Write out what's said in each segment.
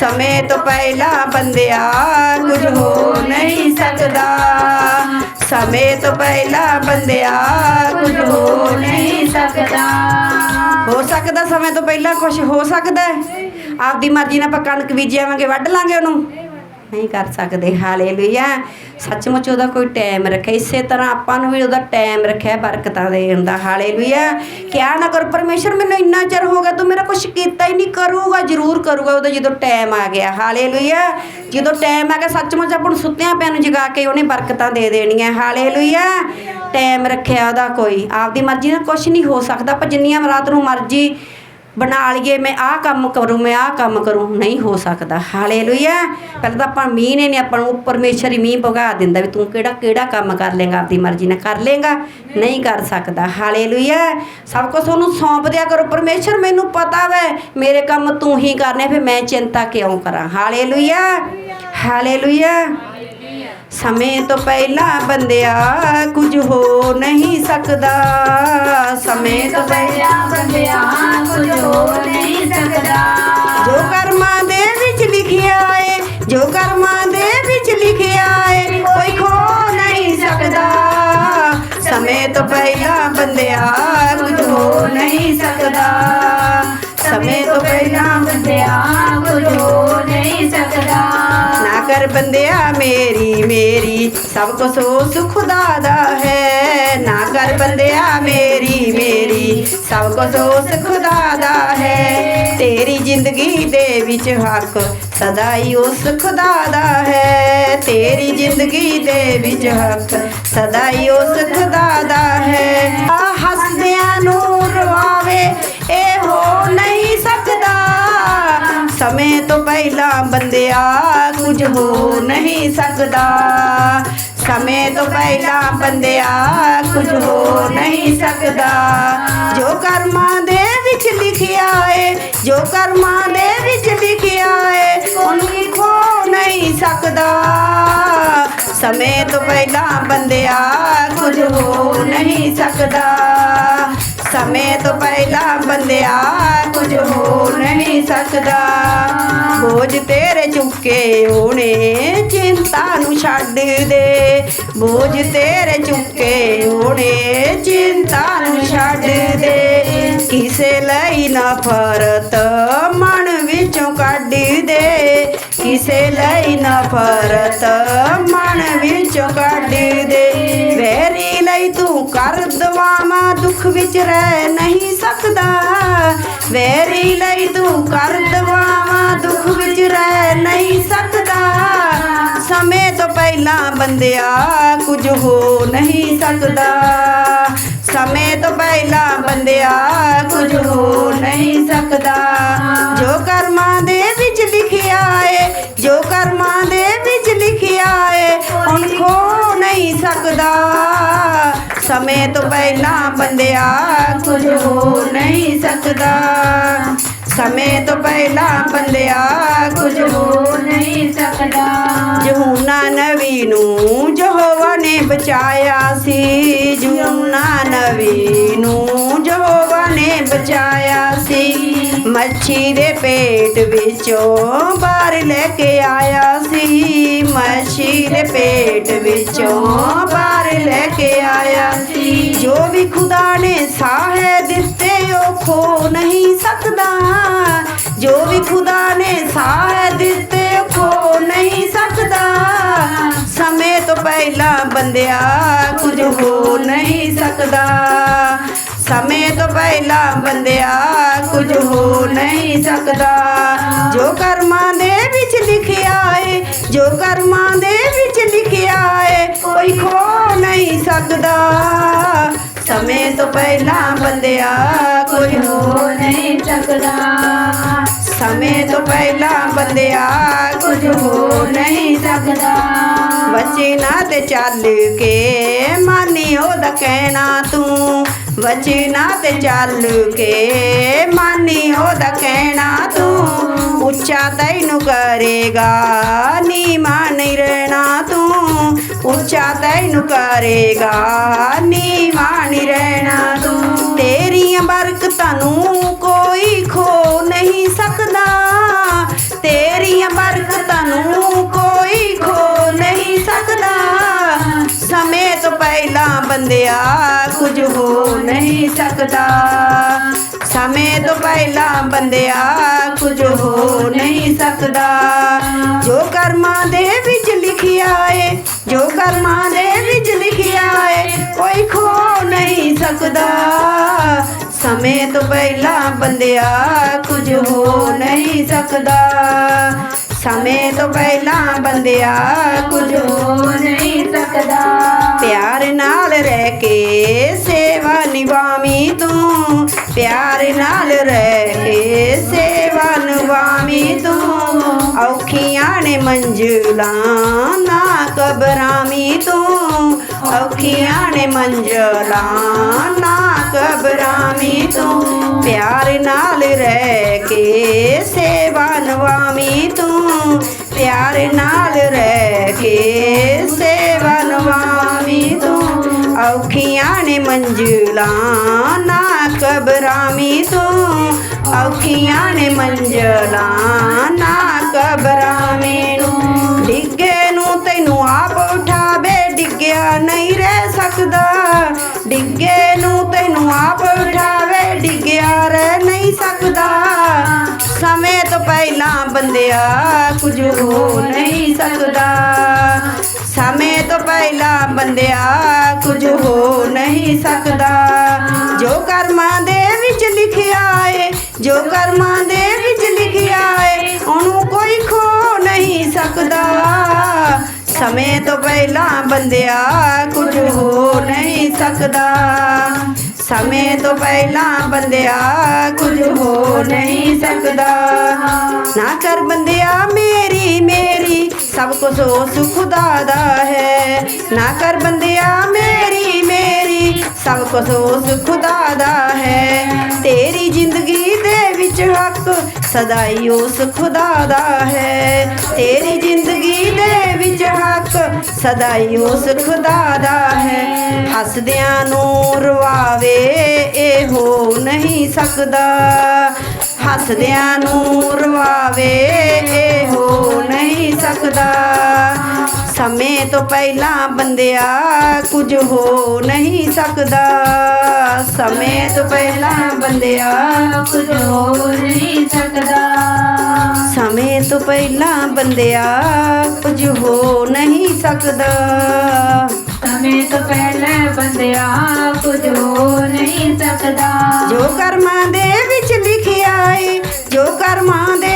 ਸਮੇਂ ਤੋਂ ਪਹਿਲਾਂ ਬੰਦਿਆ ਕੁਝ ਹੋ ਨਹੀਂ ਸਕਦਾ। ਸਮੇਂ ਤੋਂ ਪਹਿਲਾਂ ਬੰਦਿਆ ਕੁਝ ਹੋ ਨਹੀਂ ਸਕਦਾ। ਹੋ ਸਕਦਾ ਸਮੇਂ ਤੋਂ ਪਹਿਲਾਂ ਕੁਝ ਹੋ ਸਕਦਾ ਹੈ। ਆਪਦੀ ਮਰਜ਼ੀ ਨਾਲ ਆਪਾਂ ਕਣਕ ਬੀਜਿਆਵਾਂਗੇ ਵੱਢ ਲਾਂਗੇ ਉਹਨੂੰ। ਨਹੀਂ ਕਰ ਸਕਦੇ। ਹਾਲੇਲੂਇਆ। ਸੱਚਮੁੱਚ ਉਹਦਾ ਕੋਈ ਟਾਈਮ ਰੱਖਿਆ ਇਸੇ ਤਰ੍ਹਾਂ ਆਪਾਂ ਨੂੰ ਵੀ ਉਹਦਾ ਟਾਈਮ ਰੱਖਿਆ ਬਰਕਤਾਂ ਦੇਣ ਦਾ। ਹਾਲੇਲੂਇਆ। ਕਿਆ ਨਾ ਕਰ, ਪਰਮੇਸ਼ਰ ਮੈਨੂੰ ਇੰਨਾ ਚਿਰ ਹੋ ਗਿਆ, ਤੂੰ ਮੇਰਾ ਕੁਝ ਕੀਤਾ ਹੀ ਨਹੀਂ, ਕਰੂਗਾ, ਜ਼ਰੂਰ ਕਰੂਗਾ ਉਹਦਾ ਜਦੋਂ ਟਾਈਮ ਆ ਗਿਆ। ਹਾਲੇਲੂਇਆ। ਜਦੋਂ ਟਾਈਮ ਆ ਗਿਆ, ਸੱਚਮੁੱਚ ਆਪਾਂ ਨੂੰ ਸੁੱਤਿਆਂ ਪਿਆਂ ਨੂੰ ਜਗਾ ਕੇ ਉਹਨੇ ਬਰਕਤਾਂ ਦੇ ਦੇਣੀਆਂ। ਹਾਲੇਲੂਇਆ। ਟਾਈਮ ਰੱਖਿਆ ਉਹਦਾ ਕੋਈ। ਆਪਦੀ ਮਰਜ਼ੀ ਨਾਲ ਕੁਝ ਨਹੀਂ ਹੋ ਸਕਦਾ, ਆਪਾਂ ਜਿੰਨੀਆਂ ਰਾਤ ਨੂੰ ਮਰਜ਼ੀ ਬਣਾ ਲਈਏ, ਮੈਂ ਆਹ ਕੰਮ ਕਰੂੰ, ਮੈਂ ਆਹ ਕੰਮ ਕਰੂੰ, ਨਹੀਂ ਹੋ ਸਕਦਾ। ਹਾਲੇਲੂਇਆ। ਪਹਿਲਾਂ ਤਾਂ ਆਪਾਂ ਮੀਂਹ ਨੇ ਆਪਾਂ ਨੂੰ ਪਰਮੇਸ਼ਰ ਹੀ ਮੀਂਹ ਭਗਾ ਦਿੰਦਾ ਵੀ ਤੂੰ ਕਿਹੜਾ ਕਿਹੜਾ ਕੰਮ ਕਰ ਲੇਗਾ ਆਪਦੀ ਮਰਜ਼ੀ ਨਾਲ ਕਰ ਲੇਗਾ ਨਹੀਂ ਕਰ ਸਕਦਾ। ਹਾਲੇਲੂਇਆ। ਸਭ ਕੁਝ ਉਹਨੂੰ ਸੌਂਪ ਦਿਆ ਕਰੋ। ਪਰਮੇਸ਼ਰ ਮੈਨੂੰ ਪਤਾ ਵੈ, ਮੇਰੇ ਕੰਮ ਤੂੰ ਹੀ ਕਰਨੇ, ਫਿਰ ਮੈਂ ਚਿੰਤਾ ਕਿਉਂ ਕਰਾਂ? ਹਾਲੇਲੂਇਆ। ਹਾਲੇਲੂਇਆ। ਸਮੇਂ ਤੋਂ ਪਹਿਲਾਂ ਬੰਦਿਆ ਕੁਝ ਹੋ ਨਹੀਂ ਸਕਦਾ। ਸਮੇਂ ਤੋਂ ਪਹਿਲਾਂ ਪਹਿਲਾਂ ਬੰਦਿਆ ਹੋ ਨਹੀਂ ਸਕਦਾ ਜੋ ਕਰਮਾਂ ਦੇ ਵਿੱਚ ਲਿਖਿਆ ਏ, ਜੋ ਕਰਮਾਂ ਦੇ ਵਿੱਚ ਲਿਖਿਆ ਏ, ਕੋਈ ਖੋ ਨਹੀਂ ਸਕਦਾ। ਸਮੇਂ ਤੋਂ ਪਹਿਲਾਂ ਬੰਦਿਆ ਕੁਝ ਹੋ ਨਹੀਂ ਸਕਦਾ। ਸਮੇਂ ਤੋਂ ਪਹਿਲਾਂ ਬੰਦਿਆ ਕੁਝ ਹੋ ਨਾ ਕਰ ਬੰਦਿਆ ਮੇਰੀ ਮੇਰੀ, ਸਭ ਕੁਝ ਉਸ ਖੁਦਾ ਦਾ ਹੈ। ਨਾ ਕਰ ਬੰਦਿਆ ਮੇਰੀ ਮੇਰੀ, ਸਭ ਕੁਝ ਉਸ ਖੁਦਾ ਦਾ ਹੈ। ਤੇਰੀ ਜ਼ਿੰਦਗੀ ਦੇ ਵਿੱਚ ਹੱਕ ਸਦਾ ਹੀ ਉਸ ਖੁਦਾ ਦਾ ਹੈ। ਤੇਰੀ ਜ਼ਿੰਦਗੀ ਦੇ ਵਿੱਚ ਹੱਕ ਸਦਾ ਹੀ ਉਸ ਖੁਦਾ ਦਾ ਹੈ। ਆ ਹੱਸਦਿਆਂ ਨੂੰ ਰਵਾਵੇ, ਇਹ ਹੋ ਨਹੀਂ ਸਕਦਾ। ਸਮੇਂ ਤੋਂ ਪਹਿਲਾਂ ਬੰਦਿਆ ਕੁਝ ਹੋ ਨਹੀਂ ਸਕਦਾ। ਸਮੇਂ ਤੋਂ ਪਹਿਲਾਂ ਬੰਦਿਆ ਕੁਝ ਹੋ ਨਹੀਂ ਸਕਦਾ। ਜੋ ਕਰਮਾਂ ਦੇ ਵਿੱਚ ਲਿਖਿਆ ਏ, ਜੋ ਕਰਮਾਂ ਦੇ ਵਿੱਚ ਲਿਖਿਆ ਏ, ਉਹਨੂੰ ਖੋ ਨਹੀਂ ਸਕਦਾ। ਸਮੇਂ ਤੋਂ ਪਹਿਲਾਂ ਬੰਦਿਆ ਕੁਝ ਹੋ ਨਹੀਂ ਸਕਦਾ। ਸਮੇਂ ਤੋਂ ਪਹਿਲਾਂ ਬੰਦਿਆ ਕੁਝ ਹੋ ਨਹੀਂ ਸਕਦਾ। ਬੋਝ ਤੇਰੇ ਚੁੱਕੇ ਹੋਣੇ, ਚਿੰਤਾ ਨੂੰ ਛੱਡ ਦੇ। ਬੋਝ ਤੇਰੇ ਚੁੱਕੇ ਹੋਣੇ, ਚਿੰਤਾ ਨੂੰ ਛੱਡ ਦੇ। ਕਿਸੇ ਲਈ ਨਫ਼ਰਤ ਮਨ ਵਿੱਚੋਂ ਕੱਢ ਦੇ। ਕਿਸੇ ਲਈ ਨਫ਼ਰਤ ਮਨ ਵਿੱਚੋਂ ਕੱਢ ਦੇ। ਲਈ ਤੂੰ ਕਰ ਦਵਾਵਾਂ, ਦੁੱਖ ਵਿੱਚ ਰਹਿ ਨਹੀਂ ਸਕਦਾ। ਵੈਰੀ ਲਈ ਤੂੰ ਕਰ ਦਵਾਵਾਂ, ਦੁੱਖ ਵਿੱਚ ਰਹਿ ਨਹੀਂ ਸਕਦਾ। ਸਮੇਂ ਤੋਂ ਪਹਿਲਾਂ ਬੰਦਿਆ ਕੁਝ ਹੋ ਨਹੀਂ ਸਕਦਾ। ਸਮੇਂ ਤੋਂ ਪਹਿਲਾਂ ਬੰਦਿਆ ਕੁਝ ਹੋ ਨਹੀਂ ਸਕਦਾ। ਜੋ ਕਰਮਾਂ ਦੇ ਵਿੱਚ ਲਿਖਿਆ ਏ, ਜੋ ਸਮੇਂ ਤੋਂ ਪਹਿਲਾਂ ਬੰਦਿਆ ਕੁਝ ਹੋ ਨਹੀਂ ਸਕਦਾ। ਸਮੇਂ ਤੋਂ ਪਹਿਲਾਂ ਬੰਦਿਆ ਕੁਝ ਹੋ ਨਹੀਂ ਸਕਦਾ। ਜਹੂਨਾ ਨਵੀ ਨੂੰ ਯਹੋਵਾ ਨੇ ਬਚਾਇਆ ਸੀ। ਜਹੂਨਾ ਨਵੀ ਨੂੰ ਯਹੋਵਾ ਨੇ ਬਚਾਇਆ ਮੱਛੀ ਦੇ ਪੇਟ ਵਿੱਚੋਂ ਬਾਹਰ ਲੈ ਕੇ ਆਇਆ ਸੀ। ਮੱਛੀ ਦੇ ਪੇਟ ਵਿੱਚੋਂ ਬਾਹਰ ਲੈ ਕੇ ਆਇਆ ਸੀ। ਜੋ ਵੀ ਖੁਦਾ ਨੇ ਸਾਹੇ ਦਿੱਤੇ, ਉਹ ਖੋ ਨਹੀਂ ਸਕਦਾ। ਜੋ ਵੀ ਖੁਦਾ ਨੇ ਸਾਹ ਦਿੱਤੇ, ਉਹ ਖੋ ਨਹੀਂ ਸਕਦਾ। ਸਮੇਂ ਤੋਂ ਪਹਿਲਾਂ ਬੰਦਿਆ ਕੁਝ ਹੋ ਨਹੀਂ ਸਕਦਾ। ਸਮੇਂ ਤੋਂ ਪਹਿਲਾਂ ਬੰਦਿਆ ਕੁਝ ਹੋ ਨਹੀਂ ਸਕਦਾ। ਜੋ ਕਰਮਾਂ ਦੇ ਵਿੱਚ ਲਿਖਿਆ ਏ, ਜੋ ਕਰਮਾਂ ਦੇ ਵਿੱਚ ਲਿਖਿਆ ਏ, ਕੋਈ ਖੋ ਨਹੀਂ ਸਕਦਾ। ਸਮੇਂ ਤੋਂ ਪਹਿਲਾਂ ਬੰਦਿਆ ਕੁਝ ਹੋ ਹੋ ਨਹੀਂ ਸਕਦਾ। ਸਮੇਂ ਤੋਂ ਪਹਿਲਾਂ ਬੰਦਿਆ ਕੁਝ ਹੋ ਨਹੀਂ ਸਕਦਾ। ਵਚਨਾਂ ਤੇ ਚੱਲ ਕੇ ਮਾਨੀ ਉਹਦਾ ਕਹਿਣਾ ਤੂੰ ਵਚਨਾ ਤੇ ਚੱਲ ਕੇ ਮਾਨੀ ਉਹਦਾ ਕਹਿਣਾ ਤੂੰ ਉੱਚਾ ਤੈਨੂੰ ਕਰੇਗਾ ਨੀ ਮਾਨੀ ਰਹਿਣਾ ਤੂੰ। ਉੱਚਾ ਤੈਨੂੰ ਕਰੇਗਾ ਨੀ ਮਾਨੀ ਰਹਿਣਾ ਤੂੰ। ਤੇਰੀਆਂ ਬਰਕਤਾਂ ਨੂੰ ਕੋਈ ਖੋ ਨਹੀਂ ਸਕਦਾ। ਤੇਰੀਆਂ ਬਰਕਤਾਂ ਨੂੰ ਕੋਈ ਖੋ ਨਹੀਂ ਸਕਦਾ। ਸਮੇਂ ਤੋਂ ਪਹਿਲਾਂ ਬੰਦਿਆ ਕੁਝ ਹੋ ਨਹੀਂ ਸਕਦਾ। ਸਮੇਂ ਤੋਂ ਪਹਿਲਾਂ ਬੰਦਿਆ ਕੁਝ ਹੋ ਨਹੀਂ ਸਕਦਾ। ਜੋ ਕਰਮਾਂ ਦੇ ਵਿੱਚ ਲਿਖਿਆ ਏ, ਜੋ ਕਰਮਾਂ ਦੇ ਵਿੱਚ ਲਿਖਿਆ ਏ, ਕੋਈ ਖੋ ਨਹੀਂ ਸਕਦਾ। ਸਮੇਂ ਤੋਂ ਪਹਿਲਾਂ ਬੰਦਿਆ ਕੁਝ ਹੋ ਨਹੀਂ ਸਕਦਾ। ਸਮੇਂ ਤੋਂ ਪਹਿਲਾਂ ਬੰਦਿਆ ਕੁਝ ਹੋ ਨਹੀਂ ਸਕਦਾ। ਪਿਆਰ ਨਾਲ ਰਹਿ ਕੇ ਸੇਵਾ ਨਿਭਾਵੀਂ ਤੂੰ। ਪਿਆਰ ਨਾਲ ਰਹਿ ਕੇ ਸੇਵਾ ਨਿਭਾਵੀਂ ਤੂੰ। ਔਖੀਆਂ ਨੇ ਮੰਜ਼ਿਲਾਂ ਨਾ ਕਬਰਾਂ ਔਖੀਆਂ ਨੇ ਮੰਜ਼ਿਲਾਂ, ਨਾ ਘਬਰਾਵੀਂ ਤੂੰ, ਪਿਆਰ ਨਾਲ ਰਹਿ ਕੇ ਸੇਵਾ ਨਿਭਾਵੀਂ ਤੂੰ, ਪਿਆਰ ਨਾਲ ਰਹਿ ਕੇ ਸੇਵਾ ਨਿਭਾਵੀਂ ਤੂੰ, ਔਖੀਆਂ ਨੇ ਮੰਜਲਾ, ਨਾ ਘਬਰਾਵੀਂ ਤੂੰ, ਔਖੀਆਂ ਨੇ ਮੰਜਲਾ, ਨਾ ਘਬਰਾ ਬੰਦਿਆ ਕੁਝ ਹੋ ਨਹੀਂ ਸਕਦਾ। ਸਮੇਂ ਤੋਂ ਪਹਿਲਾਂ ਬੰਦਿਆ ਕੁਝ ਹੋ ਨਹੀਂ ਸਕਦਾ। ਜੋ ਕਰਮਾਂ ਦੇ ਵਿੱਚ ਲਿਖਿਆ ਏ, ਜੋ ਕਰਮਾਂ ਦੇ ਵਿੱਚ ਲਿਖਿਆ ਏ, ਉਹਨੂੰ ਕੋਈ ਖੋ ਨਹੀਂ ਸਕਦਾ। ਸਮੇਂ ਤੋਂ ਪਹਿਲਾਂ ਬੰਦਿਆ ਕੁਝ ਹੋ ਨਹੀਂ ਸਕਦਾ। ਸਮੇਂ ਤੋਂ ਪਹਿਲਾਂ ਬੰਦਿਆ ਕੁਝ ਹੋ ਨਹੀਂ ਸਕਦਾ। ਨਾ ਕਰ ਬੰਦਿਆ ਮੇਰੀ ਮੇਰੀ, ਸਭ ਕੁਝ ਉਸ ਖੁਦਾ ਦਾ ਹੈ। ਨਾ ਕਰ ਬੰਦਿਆ ਮੇਰੀ ਮੇਰੀ, ਸਭ ਕੁਝ ਉਸ ਖੁਦਾ ਦਾ ਹੈ। ਤੇਰੀ ਜ਼ਿੰਦਗੀ ਦੇ ਵਿੱਚ ਹੱਕ ਸਦਾ ਹੀ ਉਸ ਖੁਦਾ ਦਾ ਹੈ। ਤੇਰੀ ਦੇ ਸਦਾ ਹੀ ਉਸ ਖੁਦਾ ਦਾ ਹੈ। ਹੱਸਦਿਆਂ ਨੂੰ ਰਵਾਵੇ, ਇਹ ਹੋ ਨਹੀਂ ਸਕਦਾ। ਹੱਸਦਿਆਂ ਨੂੰ ਰਵਾਵੇ, ਇਹ ਹੋ ਨਹੀਂ ਸਕਦਾ। ਸਮੇਂ ਤੋਂ ਪਹਿਲਾਂ ਬੰਦਿਆ ਕੁਝ ਹੋ ਨਹੀਂ ਸਕਦਾ। ਸਮੇਂ ਤੋਂ ਪਹਿਲਾਂ ਬੰਦਿਆ ਕੁਝ ਹੋ ਨਹੀਂ ਸਕਦਾ। ਸਮੇਂ ਤੋਂ ਪਹਿਲਾਂ ਬੰਦਿਆ ਕੁਝ ਹੋ ਨਹੀਂ ਸਕਦਾ। ਸਮੇਂ ਤੋਂ ਪਹਿਲਾਂ ਬੰਦਿਆ ਕੁਝ ਹੋ ਨਹੀਂ ਸਕਦਾ। ਜੋ ਕਰਮਾਂ ਦੇ ਵਿੱਚ ਲਿਖਿਆ ਏ, ਜੋ ਕਰਮਾਂ ਦੇ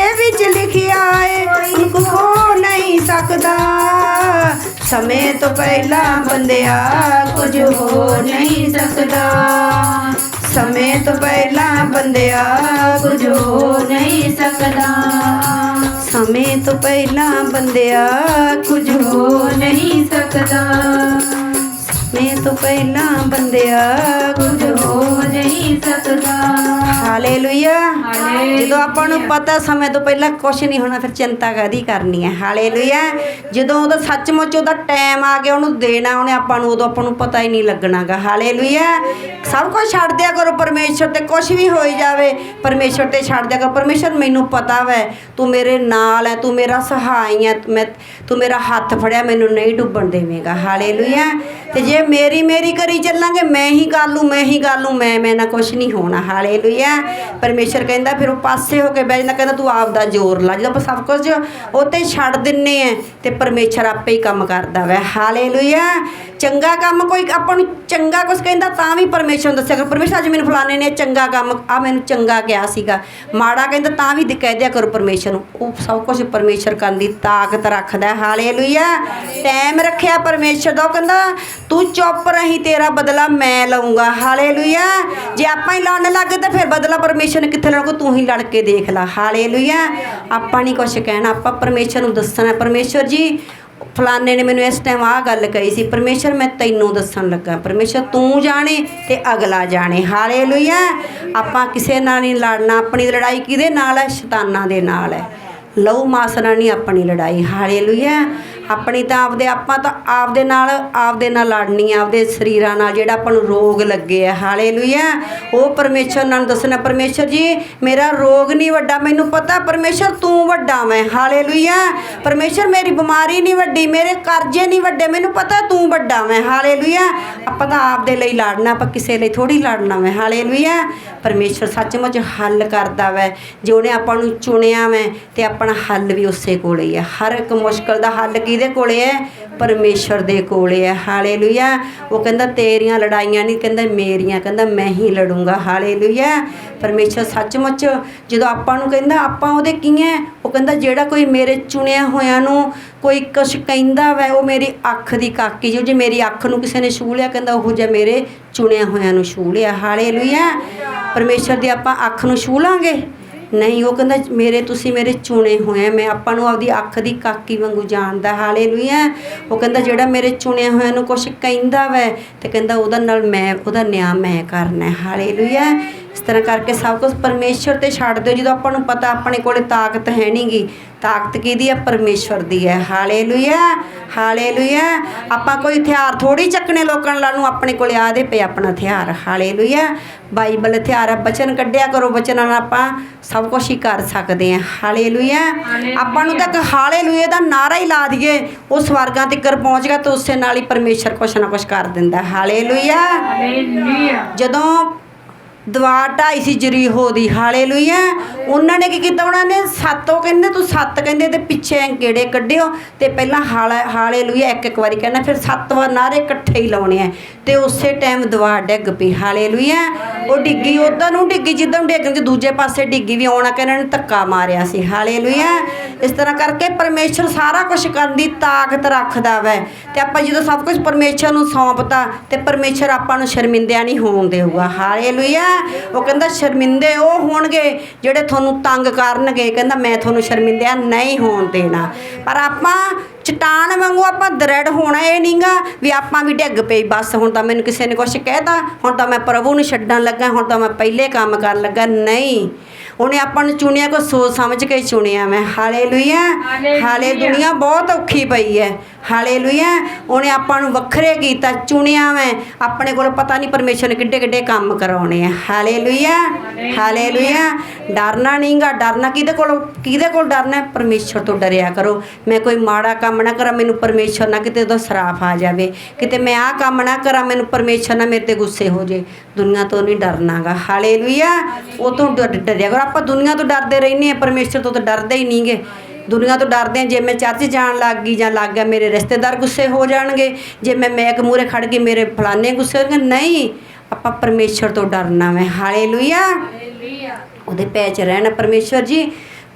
ਸਮੇਂ ਤੋਂ ਪਹਿਲਾਂ ਬੰਦਿਆ ਕੁਝ ਹੋ ਨਹੀਂ ਸਕਦਾ। ਸਮੇਂ ਤੋਂ ਪਹਿਲਾਂ ਬੰਦਿਆ ਕੁਝ ਹੋ ਨਹੀਂ ਸਕਦਾ। ਸਮੇਂ ਤੋਂ ਪਹਿਲਾਂ ਬੰਦਿਆ ਕੁਝ ਹੋ ਨਹੀਂ ਸਕਦਾ। ਸਮੇਂ ਤੋਂ ਪਹਿਲਾਂ ਬੰਦਿਆ ਕੁਝ ਹੋ ਨਹੀਂ ਸਕਦਾ ਹਾਲੇਲੂਇਆ ਹਾਲੇਲੂਇਆ। ਜਦੋਂ ਆਪਾਂ ਨੂੰ ਪਤਾ ਸਮੇਂ ਤੋਂ ਪਹਿਲਾਂ ਕੁਝ ਨਹੀਂ ਹੋਣਾ ਫਿਰ ਚਿੰਤਾ ਕਾਦੀ ਕਰਨੀ ਹੈ? ਹਾਲੇਲੂਇਆ ਜਦੋਂ ਉਹਦਾ ਸੱਚਮੁੱਚ ਉਹਦਾ ਟਾਈਮ ਆ ਗਿਆ ਉਹਨੂੰ ਦੇਣਾ ਉਹਨੇ ਆਪਾਂ ਨੂੰ ਉਦੋਂ ਆਪਾਂ ਨੂੰ ਪਤਾ ਹੀ ਨਹੀਂ ਲੱਗਣਾਗਾ। ਹਾਲੇਲੂਇਆ ਸਭ ਕੁਝ ਛੱਡ ਦਿਆ ਕਰੋ ਪਰਮੇਸ਼ਰ ਤੇ ਕੁਝ ਵੀ ਹੋਈ ਜਾਵੇ ਪਰਮੇਸ਼ਰ ਤੇ ਛੱਡ ਦਿਆ ਕਰੋ। ਪਰਮੇਸ਼ਰ ਮੈਨੂੰ ਪਤਾ ਵੈ ਤੂੰ ਮੇਰੇ ਨਾਲ ਹੈ ਤੂੰ ਮੇਰਾ ਸਹਾਈ ਹੈ ਮੈਂ ਤੂੰ ਮੇਰਾ ਹੱਥ ਫੜਿਆ ਮੈਨੂੰ ਨਹੀਂ ਡੁੱਬਣ ਦੇਵੇਂਗਾ। ਹਾਲੇਲੂਇਆ ਤੇ ਜੇ ਮੇਰੀ ਮੇਰੀ ਕਰੀ ਚੱਲਾਂਗੇ, ਮੈਂ ਹੀ ਕਰ ਲੂੰ, ਮੈਂ ਹੀ ਕਰ ਲੂੰ, ਮੈਂ ਮੈਂ ਨਾ ਕੁਝ ਨਹੀਂ ਹੋਣਾ, ਹਾਲੇਲੂਇਆ। ਪਰਮੇਸ਼ਰ ਕਹਿੰਦਾ ਫਿਰ ਉਹ ਪਾਸੇ ਹੋ ਕੇ ਬਹਿ ਜਾਂਦਾ, ਕਹਿੰਦਾ ਤੂੰ ਆਪ ਦਾ ਜ਼ੋਰ ਲਾ, ਜਦੋਂ ਆਪਾਂ ਸਭ ਕੁਝ ਉੱਤੇ ਛੱਡ ਦਿੰਨੇ ਆ, ਤੇ ਪਰਮੇਸ਼ਰ ਆਪੇ ਹੀ ਕੰਮ ਕਰਦਾ ਵੈ, ਹਾਲੇਲੂਇਆ। ਚੰਗਾ ਕੰਮ ਕੋਈ, ਆਪਾਂ ਨੂੰ ਚੰਗਾ ਕੁਝ ਕਹਿੰਦਾ ਤਾਂ ਵੀ ਪਰਮੇਸ਼ਰ ਨੂੰ ਦੱਸਿਆ ਕਰੋ, ਪਰਮੇਸ਼ਰ ਅੱਜ ਮੈਨੂੰ ਫਲਾਣੇ ਨੇ ਚੰਗਾ ਕੰਮ ਆ ਮੈਨੂੰ ਚੰਗਾ ਕਿਹਾ ਸੀਗਾ। ਮਾੜਾ ਕਹਿੰਦਾ ਤਾਂ ਵੀ ਕਹਿ ਦਿਆ ਕਰੋ ਪਰਮੇਸ਼ਰ ਨੂੰ, ਉਹ ਸਭ ਕੁਝ ਪਰਮੇਸ਼ਰ ਕਰਨ ਦੀ ਤਾਕਤ ਰੱਖਦਾ ਹੈ ਹਾਲੇਲੂਇਆ। ਟਾਈਮ ਰੱਖਿਆ ਪਰਮੇਸ਼ਰ ਦਾ, ਉਹ ਕਹਿੰਦਾ, ਤੂੰ ਚੁੱਪ ਰਹੀ, ਤੇਰਾ ਬਦਲਾ ਮੈਂ ਲਊਂਗਾ। ਹਾਲੇਲੂਇਆ। ਜੇ ਆਪਾਂ ਹੀ ਲੜਨ ਲੱਗ ਤਾਂ ਫਿਰ ਬਦਲਾ ਪਰਮੇਸ਼ਰ ਨੇ ਕਿੱਥੇ ਲੜੂਗਾ? ਤੂੰ ਹੀ ਲੜ ਕੇ ਦੇਖ ਲੈ। ਹਾਲੇਲੂਇਆ। ਆਪਾਂ ਨਹੀਂ ਕੁਝ ਕਹਿਣਾ। ਆਪਾਂ ਪਰਮੇਸ਼ਰ ਨੂੰ ਦੱਸਣਾ ਪਰਮੇਸ਼ਰ ਜੀ, ਫਲਾਣੇ ਨੇ ਮੈਨੂੰ ਇਸ ਟਾਈਮ ਆਹ ਗੱਲ ਕਹੀ ਸੀ। ਪਰਮੇਸ਼ਰ, ਮੈਂ ਤੈਨੂੰ ਦੱਸਣ ਲੱਗਾ। ਪਰਮੇਸ਼ਰ, ਤੂੰ ਜਾਣੇ ਤੇ ਅਗਲਾ ਜਾਣੇ। ਹਾਲੇਲੂਇਆ। ਆਪਾਂ ਕਿਸੇ ਨਾਲ ਨਹੀਂ ਲੜਨਾ। ਆਪਣੀ ਲੜਾਈ ਕਿਹਦੇ ਨਾਲ ਹੈ? ਸ਼ੈਤਾਨਾਂ ਦੇ ਨਾਲ ਹੈ। ਲਹੂ ਮਾਸ ਨਾਲ ਨਹੀਂ ਆਪਣੀ ਲੜਾਈ। ਹਾਲੇਲੂਇਆ। ਆਪਣੀ ਤਾਂ ਆਪਦੇ ਆਪਾਂ ਤਾਂ ਆਪਦੇ ਨਾਲ ਆਪਦੇ ਨਾਲ ਲੜਨੀ ਆ, ਆਪਦੇ ਸਰੀਰਾਂ ਨਾਲ ਜਿਹੜਾ ਆਪਾਂ ਨੂੰ ਰੋਗ ਲੱਗੇ ਆ। ਹਾਲੇਲੂਇਆ ਉਹ ਪਰਮੇਸ਼ਰ ਨਾਲ ਦੱਸਣਾ, ਪਰਮੇਸ਼ਰ ਜੀ, ਮੇਰਾ ਰੋਗ ਨਹੀਂ ਵੱਡਾ, ਮੈਨੂੰ ਪਤਾ ਪਰਮੇਸ਼ਰ ਤੂੰ ਵੱਡਾ ਮੈਂ। ਹਾਲੇਲੂਇਆ ਪਰਮੇਸ਼ਰ, ਮੇਰੀ ਬਿਮਾਰੀ ਨਹੀਂ ਵੱਡੀ, ਮੇਰੇ ਕਰਜ਼ੇ ਨਹੀਂ ਵੱਡੇ, ਮੈਨੂੰ ਪਤਾ ਤੂੰ ਵੱਡਾ ਮੈਂ। ਹਾਲੇਲੂਇਆ ਆਪਾਂ ਤਾਂ ਆਪਦੇ ਲਈ ਲੜਨਾ, ਆਪਾਂ ਕਿਸੇ ਲਈ ਥੋੜੀ ਲੜਨਾ ਮੈਂ। ਹਾਲੇਲੂਇਆ ਪਰਮੇਸ਼ਰ ਸੱਚਮੁੱਚ ਹੱਲ ਕਰਦਾ ਵੈ। ਜੇ ਉਹਨੇ ਆਪਾਂ ਨੂੰ ਚੁਣਿਆ ਵੈ, ਤੇ ਆਪਣਾ ਹੱਲ ਵੀ ਉਸੇ ਕੋਲੇ ਹੀ ਹੈ ਹਰ ਇੱਕ ਮੁਸ਼ਕਲ ਦਾ ਹੱਲ ਕੀ ਕਿਹਦੇ ਕੋਲੇ ਹੈ ਪਰਮੇਸ਼ਰ ਦੇ ਕੋਲੇ ਹੈ ਹਾਲੇਲੂਇਆ। ਉਹ ਕਹਿੰਦਾ, ਤੇਰੀਆਂ ਲੜਾਈਆਂ ਨਹੀਂ ਕਹਿੰਦਾ, ਮੇਰੀਆਂ। ਕਹਿੰਦਾ, ਮੈਂ ਹੀ ਲੜੂੰਗਾ। ਹਾਲੇਲੂਇਆ। ਪਰਮੇਸ਼ਰ ਸੱਚਮੁੱਚ ਜਦੋਂ ਆਪਾਂ ਨੂੰ ਕਹਿੰਦਾ, ਆਪਾਂ ਉਹਦੇ ਕੀ ਹੈ ਉਹ ਕਹਿੰਦਾ, ਜਿਹੜਾ ਕੋਈ ਮੇਰੇ ਚੁਣਿਆ ਹੋਇਆਂ ਨੂੰ ਕੋਈ ਕੁਛ ਕਹਿੰਦਾ ਵੈ, ਉਹ ਮੇਰੀ ਅੱਖ ਦੀ ਕਾਕੀ ਜੋ ਜੇ ਮੇਰੀ ਅੱਖ ਨੂੰ ਕਿਸੇ ਨੇ ਛੂਹ ਲਿਆ, ਕਹਿੰਦਾ, ਉਹ ਜਿਹਾ ਮੇਰੇ ਚੁਣਿਆ ਹੋਇਆਂ ਨੂੰ ਛੂਹ ਲਿਆ। ਹਾਲੇਲੂਇਆ। ਪਰਮੇਸ਼ਰ ਦੀ ਆਪਾਂ ਅੱਖ ਨੂੰ ਛੂਹ ਲਾਂਗੇ? ਨਹੀਂ, ਉਹ ਕਹਿੰਦਾ, ਮੇਰੇ, ਤੁਸੀਂ ਮੇਰੇ ਚੁਣੇ ਹੋਏ ਆ। ਮੈਂ ਆਪਾਂ ਨੂੰ ਆਪਦੀ ਅੱਖ ਦੀ ਕਾਕੀ ਵਾਂਗੂ ਜਾਣਦਾ, ਹਾਲੇਲੂਇਆ। ਉਹ ਕਹਿੰਦਾ, ਜਿਹੜਾ ਮੇਰੇ ਚੁਣਿਆ ਹੋਇਆ ਨੂੰ ਕੁਛ ਕਹਿੰਦਾ ਵੈ। ਤੇ ਕਹਿੰਦਾ, ਉਹਦਾ ਨਾਲ ਮੈਂ, ਉਹਦਾ ਨਿਆਂ ਮੈਂ ਕਰਨਾ ਹੈ। ਹਾਲੇਲੂਇਆ। ਇਸ ਤਰ੍ਹਾਂ ਕਰਕੇ ਸਭ ਕੁਝ ਪਰਮੇਸ਼ਰ ਤੇ ਛੱਡ ਦਿਓ। ਜਦੋਂ ਆਪਾਂ ਨੂੰ ਪਤਾ ਆਪਣੇ ਕੋਲੇ ਤਾਕਤ ਹੈ ਨਹੀਂਗੀ ਤਾਕਤ ਕਿਹਦੀ ਹੈ? ਪਰਮੇਸ਼ਰ ਦੀ ਹੈ। ਹਾਲੇਲੂਇਆ ਹਾਲੇਲੂਇਆ ਆਪਾਂ ਕੋਈ ਹਥਿਆਰ ਥੋੜੀ ਚੱਕਣੇ ਲੋਕਾਂ ਨਾਲ ਨੂੰ ਆਪਣੇ ਕੋਲੇ ਆਦੇ ਪਏ ਆਪਣਾ ਹਥਿਆਰ। ਹਾਲੇਲੂਇਆ ਬਾਈਬਲ ਹਥਿਆਰ ਆ ਬਚਨ ਕੱਢਿਆ ਕਰੋ ਬਚਨਾਂ ਨਾਲ ਆਪਾਂ ਸਭ ਕੁਝ ਹੀ ਕਰ ਸਕਦੇ ਹਾਂ। ਹਾਲੇਲੂਇਆ ਆਪਾਂ ਨੂੰ ਤਾਂ ਹਾਲੇਲੂਇਆ ਦਾ ਨਾਰਾ ਹੀ ਲਾ ਦਈਏ ਉਹ ਸਵਰਗਾਂ ਤੱਕ ਪਹੁੰਚ ਗਿਆ ਤਾਂ ਉਸੇ ਨਾਲ ਹੀ ਪਰਮੇਸ਼ਰ ਕੁਛ ਨਾ ਕੁਛ ਕਰ ਦਿੰਦਾ। ਹਾਲੇਲੂਇਆ ਹਾਲੇਲੂਇਆ ਜਦੋਂ ਦਵਾ ਢਾਈ ਸੀ ਜਰੀਹੋ ਦੀ ਹਾਲੇਲੂਇਆ। ਉਹਨਾਂ ਨੇ ਕੀ ਕੀਤਾ ਉਹਨਾਂ ਨੇ ਸੱਤ ਉਹ ਕਹਿੰਦੇ, ਤੂੰ ਸੱਤ ਕਹਿੰਦੇ ਤੇ ਪਿੱਛੇ ਕਿਹੜੇ ਕੱਢਿਓ ਤੇ ਪਹਿਲਾਂ ਹਾਲੇ, ਹਾਲੇਲੂਇਆ, ਇੱਕ ਇੱਕ ਵਾਰੀ ਕਹਿਣਾ, ਫਿਰ ਸੱਤ ਵਾਰ ਨਾਰੇ ਇਕੱਠੇ ਹੀ ਲਾਉਣੇ ਆ। ਤੇ ਉਸੇ ਟਾਈਮ ਦਵਾ ਡਿੱਗ ਪਈ, ਹਾਲੇਲੂਇਆ। ਉਹ ਡਿੱਗੀ, ਉਧਰ ਨੂੰ ਡਿੱਗੀ, ਜਿੱਦਾਂ ਡਿੱਗਣ ਚ ਦੂਜੇ ਪਾਸੇ ਡਿੱਗੀ ਵੀ, ਆਉਣਾ ਕਿ ਇਹਨਾਂ ਨੇ ਧੱਕਾ ਮਾਰਿਆ ਸੀ, ਹਾਲੇਲੂਇਆ। ਇਸ ਤਰ੍ਹਾਂ ਕਰਕੇ ਪਰਮੇਸ਼ਰ ਸਾਰਾ ਕੁਝ ਕਰਨ ਦੀ ਤਾਕਤ ਰੱਖਦਾ ਵੈ। ਤੇ ਆਪਾਂ ਜਦੋਂ ਸਭ ਕੁਝ ਪਰਮੇਸ਼ਰ ਨੂੰ ਸੌਂਪਤਾ, ਤੇ ਪਰਮੇਸ਼ਰ ਆਪਾਂ ਨੂੰ ਸ਼ਰਮਿੰਦਿਆਂ ਨਹੀਂ ਹੋਣ ਦੇਊਗਾ, ਹਾਲੇਲੂਇਆ। ਉਹ ਕਹਿੰਦਾ ਸ਼ਰਮਿੰਦੇ ਉਹ ਹੋਣਗੇ ਜਿਹੜੇ ਤੁਹਾਨੂੰ ਤੰਗ ਕਰਨਗੇ। ਕਹਿੰਦਾ ਮੈਂ ਤੁਹਾਨੂੰ ਸ਼ਰਮਿੰਦਿਆਂ ਨਹੀਂ ਹੋਣ ਦੇਣਾ। ਪਰ ਆਪਾਂ ਚਟਾਨ ਵਾਂਗੂ ਆਪਾਂ ਦ੍ਰਿੜ ਹੋਣਾ ਇਹ ਨਹੀਂਗਾ ਵੀ ਆਪਾਂ ਵੀ ਡਿੱਗ ਪਈ ਬਸ ਹੁਣ ਤਾਂ ਮੈਨੂੰ ਕਿਸੇ ਨੇ ਕੁਝ ਕਹਿਤਾ ਹੁਣ ਤਾਂ ਮੈਂ ਪ੍ਰਭੂ ਨੂੰ ਛੱਡਣ ਲੱਗਾ ਹੁਣ ਤਾਂ ਮੈਂ ਪਹਿਲੇ ਕੰਮ ਕਰਨ ਲੱਗਾ ਨਹੀਂ। ਉਹਨੇ ਆਪਾਂ ਨੂੰ ਚੁਣਿਆ ਕੋ ਸੋਚ ਸਮਝ ਕੇ ਚੁਣਿਆ ਮੈਂ। ਹਾਲੇਲੂਇਆ। ਹਾਲੇ ਦੁਨੀਆ ਬਹੁਤ ਔਖੀ ਪਈ ਹੈ। ਹਾਲੇਲੂਇਆ। ਉਹਨੇ ਆਪਾਂ ਨੂੰ ਵੱਖਰੇ ਕੀਤਾ ਚੁਣਿਆ ਮੈਂ। ਆਪਣੇ ਕੋਲ ਪਤਾ ਨਹੀਂ ਪਰਮੇਸ਼ਰ ਨੇ ਕਿੱਡੇ ਕਿੱਡੇ ਕੰਮ ਕਰਾਉਣੇ ਆ। ਹਾਲੇਲੂਇਆ। ਹਾਲੇਲੂਇਆ। ਡਰਨਾ ਨਹੀਂਗਾ ਡਰਨਾ ਕਿਹਦੇ ਕੋਲ ਕਿਹਦੇ ਕੋਲ ਡਰਨਾ? ਪਰਮੇਸ਼ਰ ਤੋਂ ਡਰਿਆ ਕਰੋ। ਮੈਂ ਕੋਈ ਮਾੜਾ ਕੰਮ ਨਾ ਕਰਾਂ ਮੈਨੂੰ ਪਰਮੇਸ਼ਰ ਨਾ ਕਿਤੇ ਉਹਦਾ ਸਰਾਫ ਆ ਜਾਵੇ। ਕਿਤੇ ਮੈਂ ਆਹ ਕੰਮ ਨਾ ਕਰਾਂ ਮੈਨੂੰ ਪਰਮੇਸ਼ਰ ਨਾ ਮੇਰੇ ਤੇ ਗੁੱਸੇ ਹੋ ਜੇ। ਦੁਨੀਆ ਤੋਂ ਨਹੀਂ ਡਰਨਾਗਾ। ਹਾਲੇਲੂਇਆ! ਉਹ ਤੋਂ ਡਰ- ਡਰਿਆ ਕਰੋ। ਆਪਾਂ ਦੁਨੀਆ ਤੋਂ ਡਰਦੇ ਰਹਿੰਦੇ ਆ ਪਰਮੇਸ਼ਰ ਤੋਂ ਤਾਂ ਡਰਦੇ ਹੀ ਨਹੀਂਗੇ। ਦੁਨੀਆ ਤੋਂ ਡਰਦੇ ਆ ਜੇ ਮੈਂ ਚਰਚ ਜਾਣ ਲੱਗ ਗਈ ਜਾਂ ਲੱਗ ਗਿਆ ਮੇਰੇ ਰਿਸ਼ਤੇਦਾਰ ਗੁੱਸੇ ਹੋ ਜਾਣਗੇ। ਜੇ ਮੈਂ ਮੈਕ ਮੂਰੇ ਖੜ ਗਈ ਮੇਰੇ ਫਲਾਣੇ ਗੁੱਸੇ ਹੋਣਗੇ ਨਹੀਂ! ਆਪਾਂ ਪਰਮੇਸ਼ਰ ਤੋਂ ਡਰਨਾ ਮੈਂ ਹਾਲੇਲੂਇਆ! ਉਹਦੇ ਪੈ ਚ ਰਹਿਣਾ ਪਰਮੇਸ਼ਰ ਜੀ।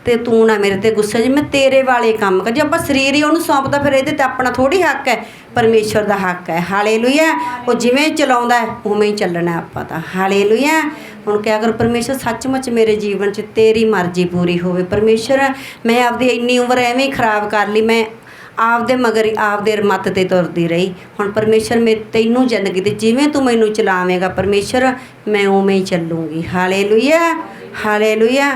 ਤੇ ਤੂੰ ਨਾ ਮੇਰੇ ਤੇ ਗੁੱਸਾ ਜੀ, ਮੈਂ ਤੇਰੇ ਵਾਲੇ ਕੰਮ ਕਰ, ਜੇ ਆਪਾਂ ਸਰੀਰ ਹੀ ਉਹਨੂੰ ਸੌਂਪਦਾ ਫਿਰ ਇਹਦੇ ਤੇ ਆਪਣਾ ਥੋੜੀ ਹੱਕ ਹੈ ਪਰਮੇਸ਼ਰ ਦਾ ਹੱਕ ਹੈ। ਹਾਲੇਲੂਇਆ, ਉਹ ਜਿਵੇਂ ਚਲਾਉਂਦਾ ਹੈ, ਉਵੇਂ ਹੀ ਚੱਲਣਾ ਆਪਾਂ ਤਾਂ। ਹਾਲੇਲੂਇਆ, ਹੁਣ ਕਿਹਾ ਕਰ ਪਰਮੇਸ਼ਰ ਸੱਚਮੁੱਚ ਮੇਰੇ ਜੀਵਨ 'ਚ ਤੇਰੀ ਮਰਜ਼ੀ ਪੂਰੀ ਹੋਵੇ ਪਰਮੇਸ਼ਰ ਮੈਂ ਆਪਦੀ ਇੰਨੀ ਉਮਰ ਐਵੇਂ ਹੀ ਖਰਾਬ ਕਰ ਲਈ, ਮੈਂ ਆਪਦੇ ਮਗਰ ਆਪਦੇ ਮੱਤ ਤੇ ਤੁਰਦੀ ਰਹੀ। ਹੁਣ ਪਰਮੇਸ਼ਰ ਮੇ ਤੈਨੂੰ ਜ਼ਿੰਦਗੀ ਤੇ ਜਿਵੇਂ ਤੂੰ ਮੈਨੂੰ ਚਲਾਵੇਂਗਾ ਪਰਮੇਸ਼ਰ ਮੈਂ ਉਵੇਂ ਹੀ ਚੱਲੂੰਗੀ। Hallelujah hallelujah.